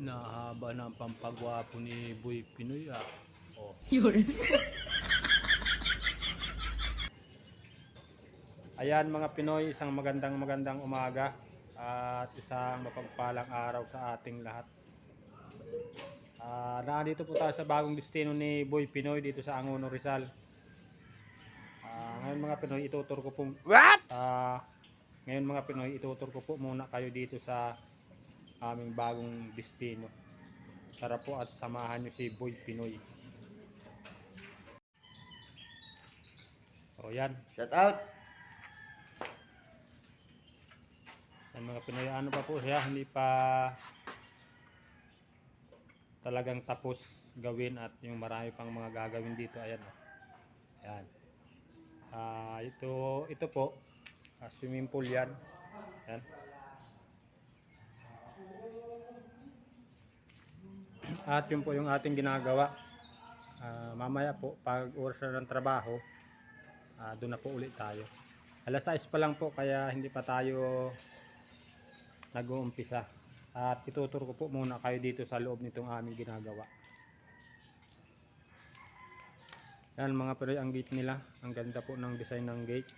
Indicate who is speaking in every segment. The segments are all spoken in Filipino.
Speaker 1: Nahaba na ang pampagwapo ni Boy Pinoy ah. Oh.
Speaker 2: Yun.
Speaker 1: Ayan mga Pinoy, isang magandang magandang umaga at isang mapagpalang araw sa ating lahat. Ah, nandito po tayo sa bagong destino ni Boy Pinoy dito sa Angono Rizal. Ah, ngayon mga Pinoy, itutur ko po
Speaker 3: What?
Speaker 1: Ah, ngayon mga Pinoy, itutur ko po muna kayo dito sa aming bagong destino. Tara po at samahan nyo si Boy Pinoy. O yan,
Speaker 3: Shout out.
Speaker 1: yan mga Pinoy, ano pa po siya, hindi pa talagang tapos gawin at yung marami pang mga gagawin dito, ayan. o. Ayan. Ah, ito, ito po, ah, swimming pool yan. Ayan. At yun po yung ating ginagawa. Ah, mamaya po, pag oras na ng trabaho, ah, doon na po ulit tayo. Alas 6 pa lang po, kaya hindi pa tayo nag-uumpisa. At itutur ko po muna kayo dito sa loob nitong aming ginagawa. Yan mga pero ang gate nila. Ang ganda po ng design ng gate.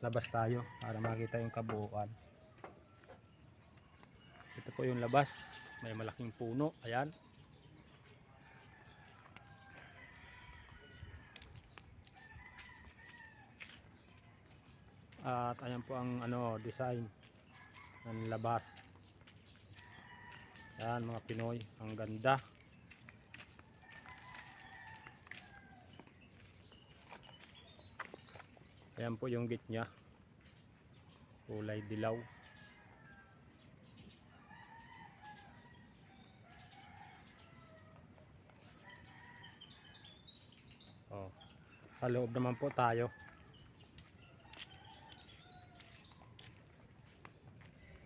Speaker 1: Labas tayo para makita yung kabuuan. Ito po yung labas. May malaking puno. Ayan. At ayan po ang ano design ng labas. Yan mga Pinoy, ang ganda. Ayan po yung gate niya. Kulay dilaw. Sa loob naman po tayo.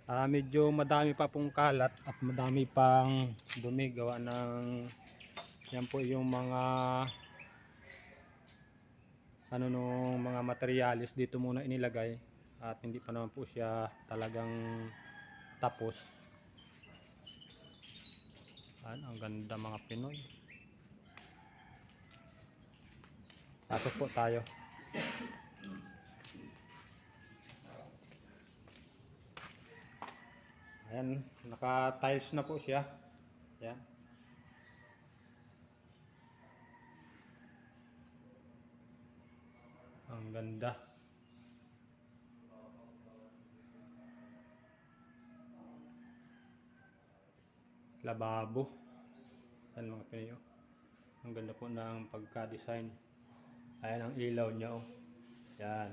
Speaker 1: Ah, medyo madami pa pong kalat at madami pang dumi gawa ng yan po yung mga ano nung mga materialis dito muna inilagay at hindi pa naman po siya talagang tapos. Yan, ang ganda mga Pinoy. Pasok po tayo. Ayan, naka-tiles na po siya. Ayan. Ang ganda. Lababo. Ayan mga pinayo. Ang ganda po ng pagka-design. Ayan ang ilaw niya oh. Ayan.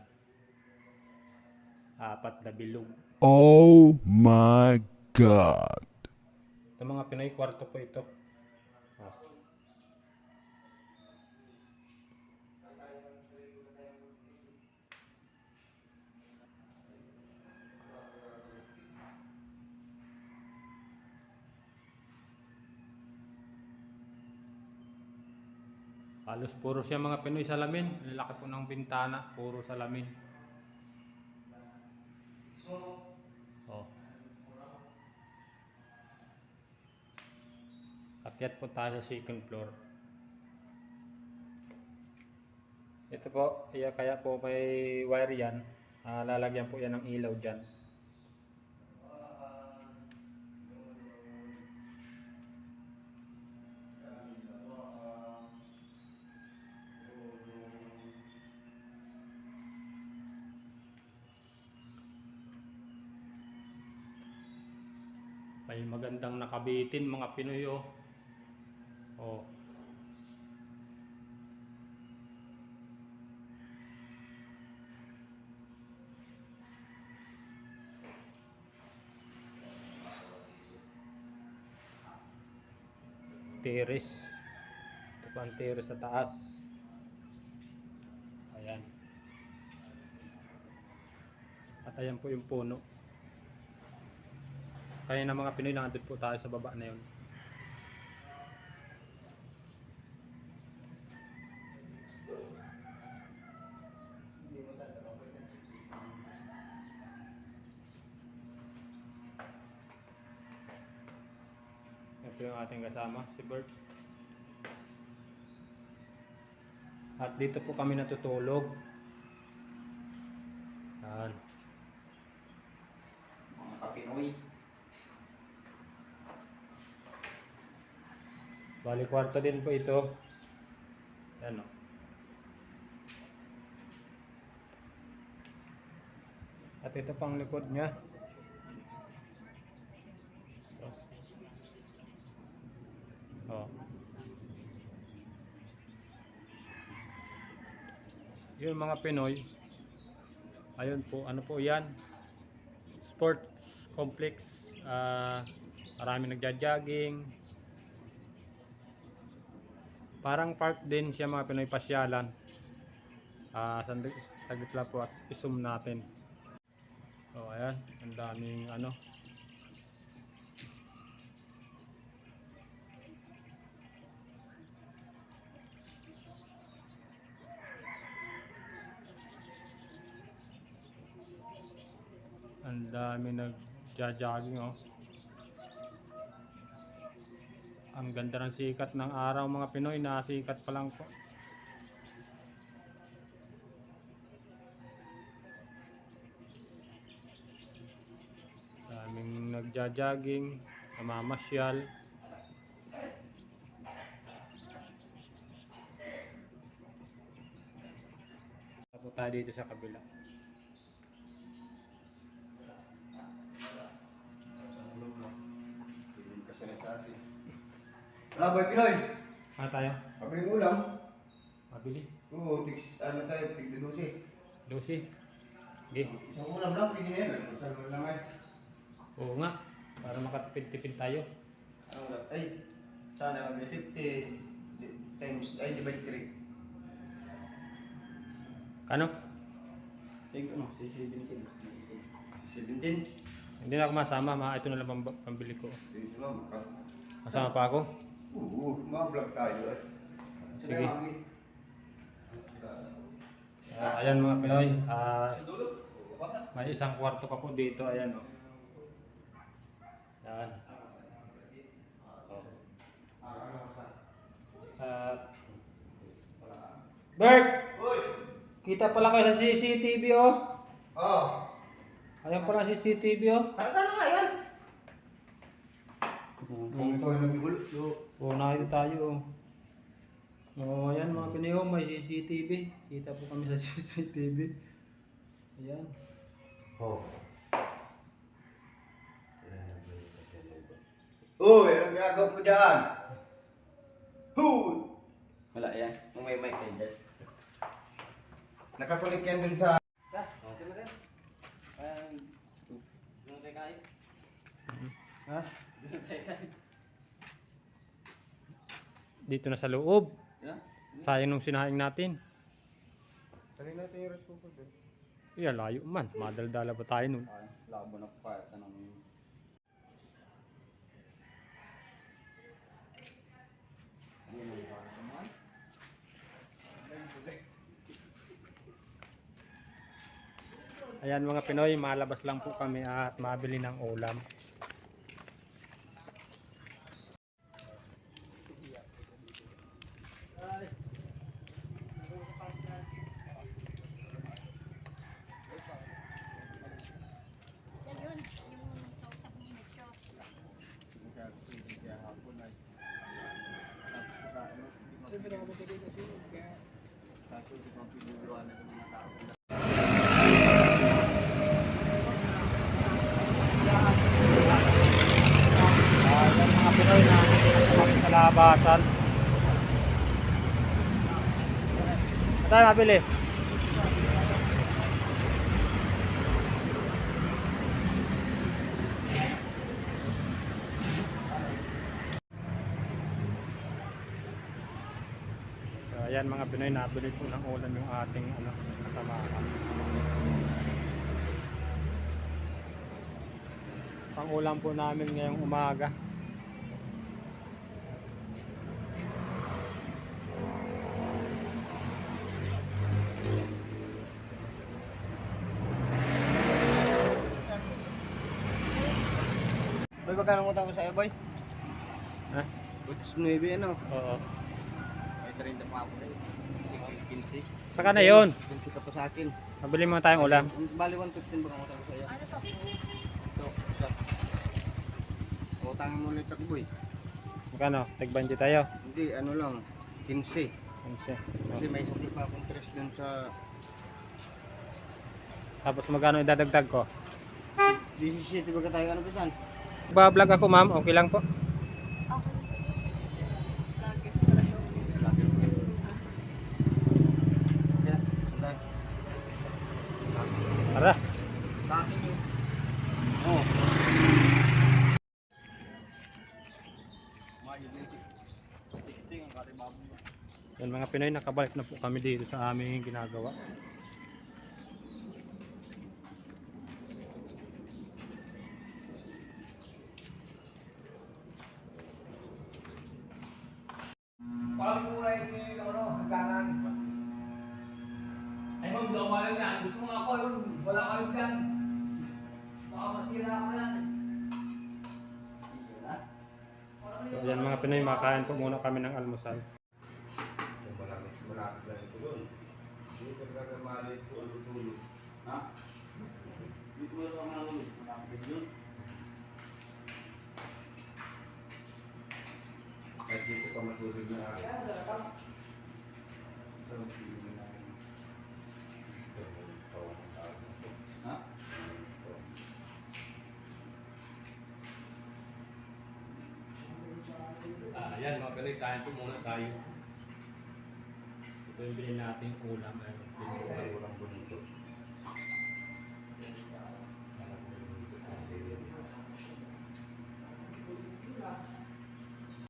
Speaker 1: Apat na bilog.
Speaker 3: Oh my god.
Speaker 1: Ito mga Pinoy, kwarto po ito. Ah. Halos puro siya mga Pinoy salamin. Ang Laki po ng bintana, puro salamin. Oh. Akyat po tayo sa second floor. Ito po, iya kaya po may wire yan. Ah, lalagyan po yan ng ilaw dyan. May magandang nakabitin mga Pinoy oh. Oh. Terrace. Ito pa ang terrace sa taas. Ayan. At ayan po yung puno. Kaya na mga Pinoy, lang nandun po tayo sa baba na yun. Ito yung ating kasama, si Bert. At dito po kami natutulog. Yan.
Speaker 2: Mga kapinoy.
Speaker 1: Bali kwarto din po ito. Yan o. At ito pang likod niya. Oh. Yun mga Pinoy. Ayun po, ano po yan? Sports complex. Ah, marami nagja-jogging. Parang park din siya mga Pinoy pasyalan. Ah, sandali, saglit lang po at i-zoom natin. So ayan, ang daming ano. Ang dami nagja-jogging oh. Ang ganda ng sikat ng araw mga Pinoy, nasikat pa lang po. Daming nagja-jogging, namamasyal. Tapos tayo dito sa kabila.
Speaker 2: Wala boy Pinoy.
Speaker 1: Ano tayo?
Speaker 2: Pabili ng ulam.
Speaker 1: Mabili.
Speaker 2: Oo, tig ano tayo, tig dudusi.
Speaker 1: Dosi. Okay.
Speaker 2: Isang ulam lang, pwede na yan. Isang ulam lang ay.
Speaker 1: Oo nga. Para makatipid-tipid tayo.
Speaker 2: Ano ulam? Ay, sana kami 50 di- times, ay divide 3.
Speaker 1: Kano?
Speaker 2: Sige ano, si 17. Si 17.
Speaker 1: Hindi na ako masama. Ma, ito na lang pamb- pambili ko.
Speaker 2: Sige, si ma'am. ka.
Speaker 1: Masama pa ako?
Speaker 2: Oo, mga vlog tayo eh.
Speaker 1: Sige. Ah, ayan mga Pinoy. Ah, may isang kwarto pa po dito. Ayan o. Oh. Yan. Oh. At Bert! Kita pala kayo sa CCTV oh.
Speaker 2: Oh!
Speaker 1: Ayan pala CCTV oh.
Speaker 2: Tara na nga yan! Kung ito ay nagigulo.
Speaker 1: Oo, nakita tayo. Oo, oh, ayan mga Pinoy, oh, may CCTV. Kita po kami sa CCTV. Ayan.
Speaker 2: Oh. Uy, anong ginagawa mo dyan? Huy! Wala yan. Kung may mic kayo dyan. Nakakulik yan dun sa...
Speaker 1: Ha? Dito na sa loob. Sayang nung sinaing natin.
Speaker 2: Tali natin yung red po dun.
Speaker 1: Iya, layo man. Madaldala pa tayo nun.
Speaker 2: Labo na pa sa nang...
Speaker 1: Ayan mga Pinoy, malabas lang po kami at mabili ng ulam. Ayan mga Pinoy na sa labasan. Tayo mabili? So, ayan mga Pinoy, nabili po ng ulam yung ating ano, kasamahan. Pang ulam po namin ngayong umaga.
Speaker 2: Boy, magkano mo sa iyo, boy?
Speaker 1: Ha?
Speaker 2: Puts 9 ano?
Speaker 1: Oo.
Speaker 2: May 30 pa ako sa'yo. 15.
Speaker 1: Saka na yun.
Speaker 2: 15 ka pa sa akin.
Speaker 1: Mabili mo tayong ulam.
Speaker 2: Bali 115 ba ang utang ko sa'yo?
Speaker 4: Ano to?
Speaker 2: Ito, ito. Utangin mo ulit ako boy.
Speaker 1: Magkano? Tag-20 tayo.
Speaker 2: Hindi, ano lang. 15.
Speaker 1: Ano siya?
Speaker 2: Kasi may sakit pa akong interest dun sa
Speaker 1: Tapos magkano idadagdag ko?
Speaker 2: 17 ba ka tayo ano pisan?
Speaker 1: Ba-vlog ako ma'am, okay lang po.
Speaker 4: Okay.
Speaker 1: Tara.
Speaker 2: Sa akin yun. Oo.
Speaker 1: Yan mga Pinoy, nakabalik na po kami dito sa aming ginagawa.
Speaker 5: Pagkuray ko yung ano, hangganan. Ay, mag daw lang yan. Gusto mo nga ako yun. Wala kayo dyan. Baka masira ako yan.
Speaker 1: So yan mga Pinoy, makain po muna kami ng almusal.
Speaker 2: At dito ka matulog na.
Speaker 1: Ayan mga ganit, kain po muna tayo. Ito yung bilhin natin ulam. Ayan, pinuluan ko